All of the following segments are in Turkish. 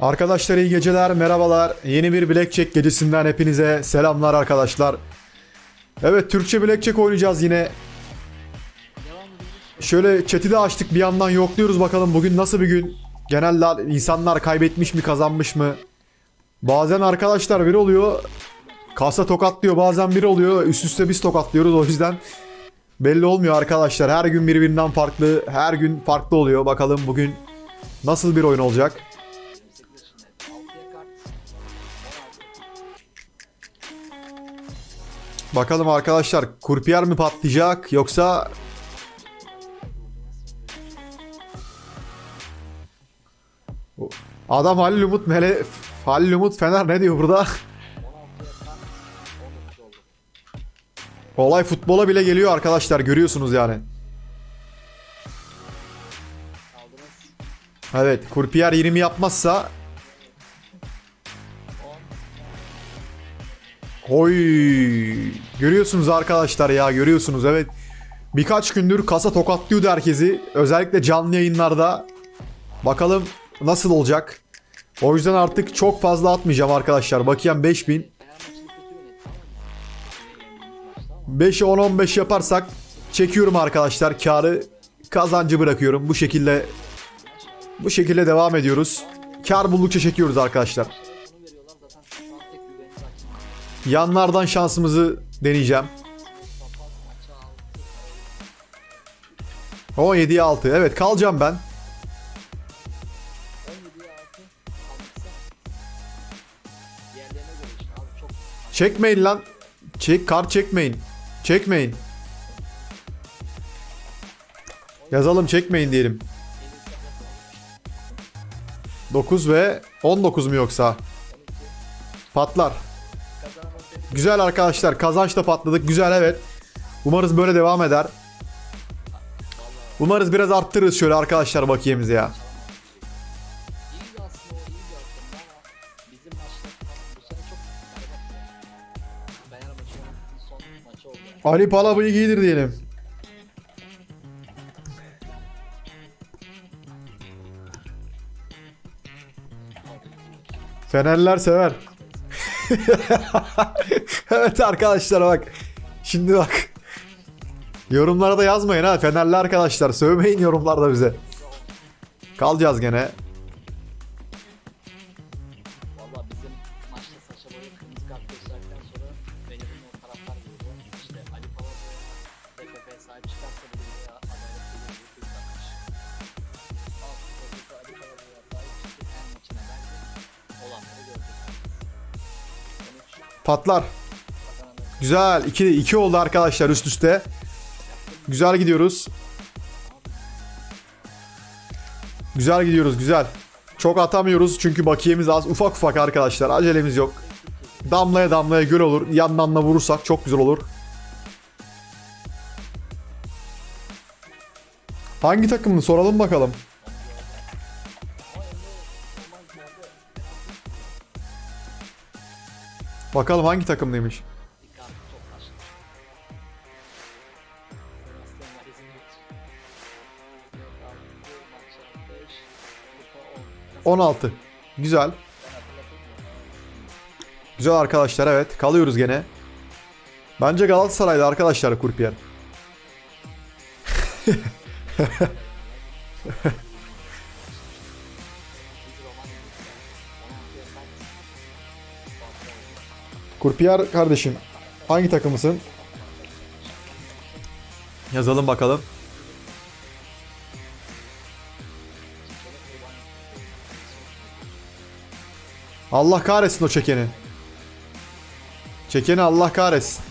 Arkadaşlar iyi geceler, merhabalar. Yeni bir Blackjack gecesinden hepinize selamlar arkadaşlar. Evet, Türkçe Blackjack oynayacağız yine. Şöyle chat'i de açtık bir yandan yokluyoruz bakalım bugün nasıl bir gün. Genelde insanlar kaybetmiş mi kazanmış mı? Bazen arkadaşlar bir oluyor. Kasa tokatlıyor bazen bir oluyor. Üst üste biz tokatlıyoruz o yüzden belli olmuyor arkadaşlar. Her gün birbirinden farklı, her gün farklı oluyor. Bakalım bugün nasıl bir oyun olacak. Bakalım arkadaşlar kurpiyer mi patlayacak yoksa Adam Halil Umut Mele Halil Umut Fener ne diyor burada? Olay futbola bile geliyor arkadaşlar görüyorsunuz yani. Evet kurpiyer 20 yapmazsa Oy görüyorsunuz arkadaşlar ya görüyorsunuz evet. Birkaç gündür kasa tokatlıyordu herkesi. Özellikle canlı yayınlarda. Bakalım nasıl olacak. O yüzden artık çok fazla atmayacağım arkadaşlar. Bakayım 5000. 5'e 10-15 yaparsak çekiyorum arkadaşlar. Karı kazancı bırakıyorum. Bu şekilde bu şekilde devam ediyoruz. Kar buldukça çekiyoruz arkadaşlar. Yanlardan şansımızı deneyeceğim. 17'ye 6. Evet kalacağım ben. Çekmeyin lan. Çek kart çekmeyin. Çekmeyin. Yazalım çekmeyin diyelim. 9 ve 19 mu yoksa? Patlar. Güzel arkadaşlar kazançla patladık. Güzel evet. Umarız böyle devam eder. Umarız biraz arttırırız şöyle arkadaşlar bakiyemizi ya. Ali Palabıyı giydir diyelim. Fenerler sever. evet arkadaşlar bak. Şimdi bak. Yorumlara da yazmayın ha. Fenerli arkadaşlar. Sövmeyin yorumlarda bize. Kalacağız gene. Patlar. Güzel. 2 2 oldu arkadaşlar üst üste. Güzel gidiyoruz. Güzel gidiyoruz, güzel. Çok atamıyoruz çünkü bakiyemiz az. Ufak ufak arkadaşlar. Acelemiz yok. Damlaya damlaya göl olur. Yandan da vurursak çok güzel olur. Hangi takımını soralım bakalım. Maçta 5 kupa 10. 16. Güzel. Güzel arkadaşlar evet. Kalıyoruz gene. Bence Galatasaray'da arkadaşlar Kurpiyer. Kurpiyer kardeşim. Hangi takımısın? Yazalım bakalım. Allah kahretsin o çekeni. Çekeni Allah kahretsin.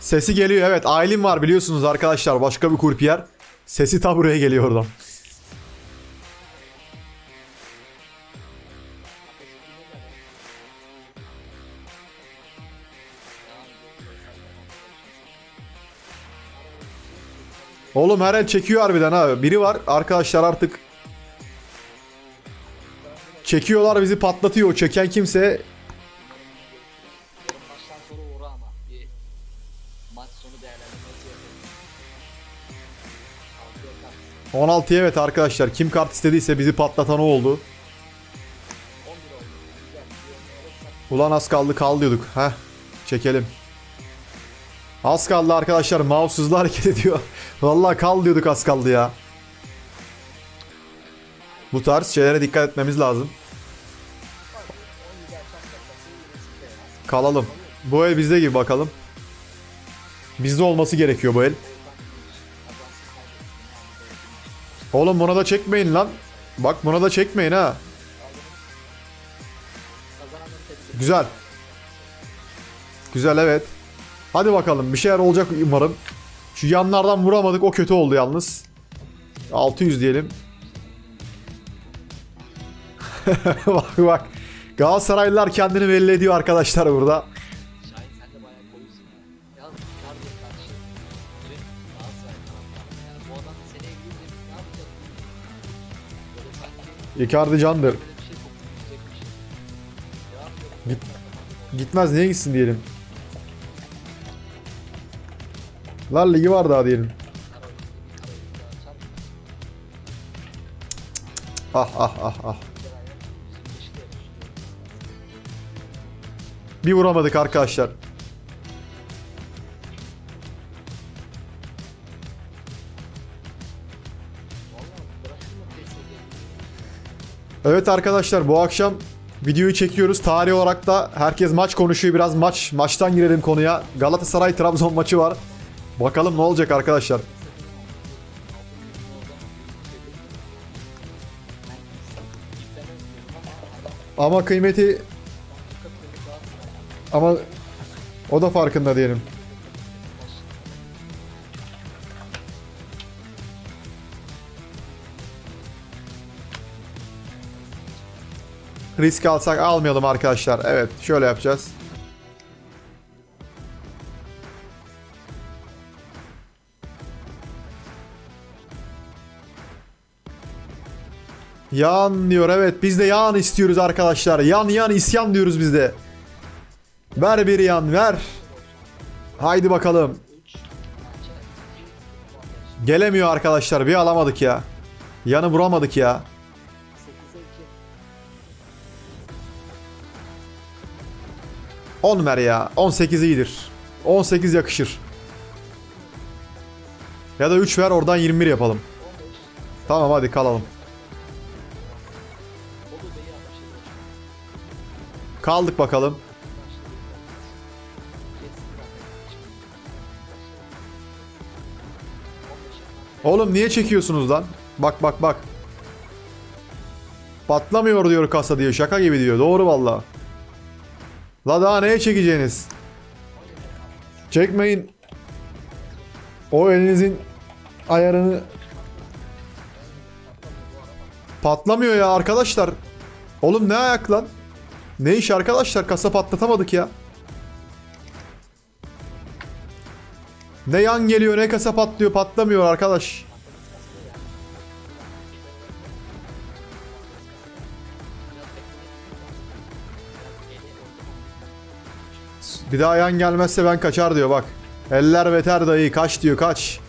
Sesi geliyor evet. Aylin var biliyorsunuz arkadaşlar. Başka bir kurpiyer. Sesi ta buraya geliyor oradan. Oğlum her el çekiyor harbiden abi. Biri var arkadaşlar artık çekiyorlar bizi patlatıyor. O çeken kimse karşı 16 evet arkadaşlar. Kim kart istediyse bizi patlatan o oldu. 11 oldu. Güzel. Bir oyunu alırsak Ulan az kaldı kal diyorduk. Heh. Çekelim. Az kaldı arkadaşlar. Mouse hızlı hareket ediyor. Vallahi kal diyorduk az kaldı ya. Bu tarz şeylere dikkat etmemiz lazım. 17 açarsak kasayı riskli ya. Kalalım. Bu el bizde gibi bakalım. Bizde olması gerekiyor bu el. Oğlum buna da çekmeyin lan. Bak buna da çekmeyin ha. Güzel. Güzel evet. Hadi bakalım bir şeyler olacak umarım. Şu yanlardan vuramadık o kötü oldu yalnız. 600 diyelim. bak bak. Galatasaraylılar kendini belli ediyor arkadaşlar burada. Icardi candır. Git. Gitmez niye gitsin diyelim. Lar ligi var daha diyelim. Ah ah ah ah. Bir vuramadık arkadaşlar. Evet arkadaşlar bu akşam videoyu çekiyoruz. Tarih olarak da herkes maç konuşuyor. Biraz maç maçtan girelim konuya. Galatasaray Trabzon maçı var. Bakalım ne olacak arkadaşlar. Ama kıymeti ama o da farkında diyelim. Risk alsak almayalım arkadaşlar. Evet şöyle yapacağız. Yan diyor evet biz de yan istiyoruz arkadaşlar. Yan yan isyan diyoruz biz de. Ver bir yan ver. Haydi bakalım. Gelemiyor arkadaşlar bir alamadık ya. Yanı vuramadık ya. 10 ver ya. 18 iyidir. 18 yakışır. Ya da 3 ver oradan 21 yapalım. Tamam hadi kalalım. Kaldık bakalım. Oğlum niye çekiyorsunuz lan? Bak bak bak. Patlamıyor diyor kasa diyor. Şaka gibi diyor. Doğru valla. La daha neye çekeceğiniz? Çekmeyin. O elinizin ayarını patlamıyor ya arkadaşlar. Oğlum ne ayak lan? Ne iş arkadaşlar? Kasa patlatamadık ya. Ne yan geliyor ne kasa patlıyor patlamıyor arkadaş. Bir daha yan gelmezse ben kaçar diyor bak. Eller beter dayı kaç diyor kaç.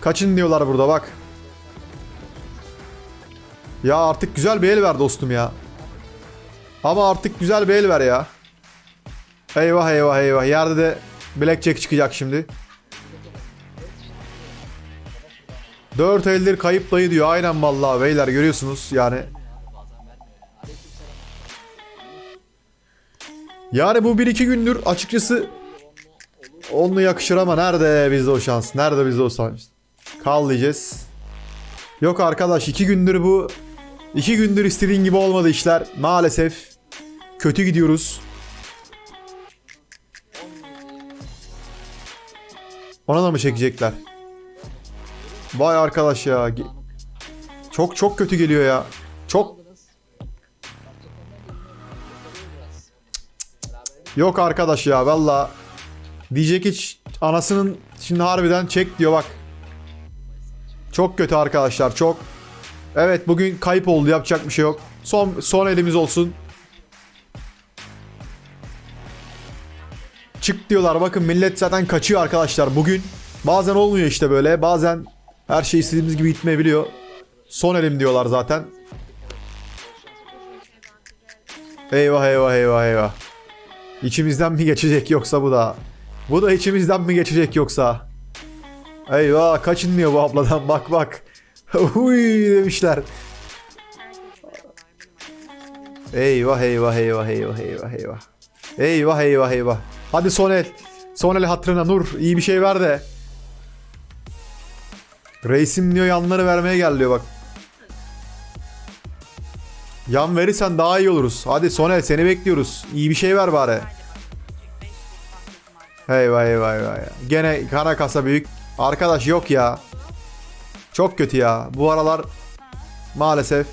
Kaçın diyorlar burada bak. Ya artık güzel bir el ver dostum ya. Ama artık güzel bir el ver ya. Eyvah eyvah eyvah. Yerde de blackjack çıkacak şimdi. 4 eldir kayıp dayı diyor. Aynen vallahi beyler görüyorsunuz yani. Yani bu 1-2 gündür açıkçası onunla yakışır ama nerede bizde o şans? Nerede bizde o şans? Kal diyeceğiz. Yok arkadaş 2 gündür bu 2 gündür istediğin gibi olmadı işler. Maalesef kötü gidiyoruz. Ona da mı çekecekler? Vay arkadaş ya. Çok çok kötü geliyor ya. Çok Yok arkadaş ya valla. Diyecek hiç anasının şimdi harbiden çek diyor bak. Çok kötü arkadaşlar çok. Evet bugün kayıp oldu yapacak bir şey yok. Son son elimiz olsun. Çık diyorlar bakın millet zaten kaçıyor arkadaşlar bugün. Bazen olmuyor işte böyle bazen Her şey istediğimiz gibi gitmeyebiliyor. Son elim diyorlar zaten. Eyvah eyvah eyvah eyvah. İçimizden mi geçecek yoksa bu da? Bu da içimizden mi geçecek yoksa? Eyvah kaçın diyor bu abladan bak bak. Uy demişler. Eyvah eyvah eyvah eyvah eyvah eyvah. Eyvah eyvah eyvah. Hadi son el. Son el hatırına Nur iyi bir şey ver de. Reisim diyor yanları vermeye gel diyor bak. Yan verirsen daha iyi oluruz. Hadi Sonel seni bekliyoruz. İyi bir şey ver bari. Eyvah eyvah eyvah. Gene kara kasa büyük. Arkadaş yok ya. Çok kötü ya. Bu aralar maalesef.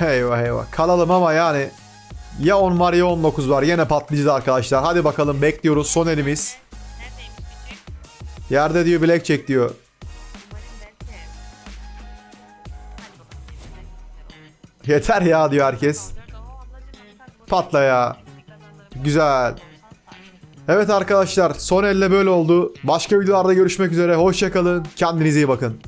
Eyvah eyvah. Kalalım ama yani ya 10 var ya 19 var. Yine patlayacağız arkadaşlar. Hadi bakalım bekliyoruz. Son elimiz. Yerde diyor blackjack diyor. Yeter ya diyor herkes. Patla ya. Güzel. Evet arkadaşlar son elle böyle oldu. Başka videolarda görüşmek üzere. Hoşçakalın. Kendinize iyi bakın.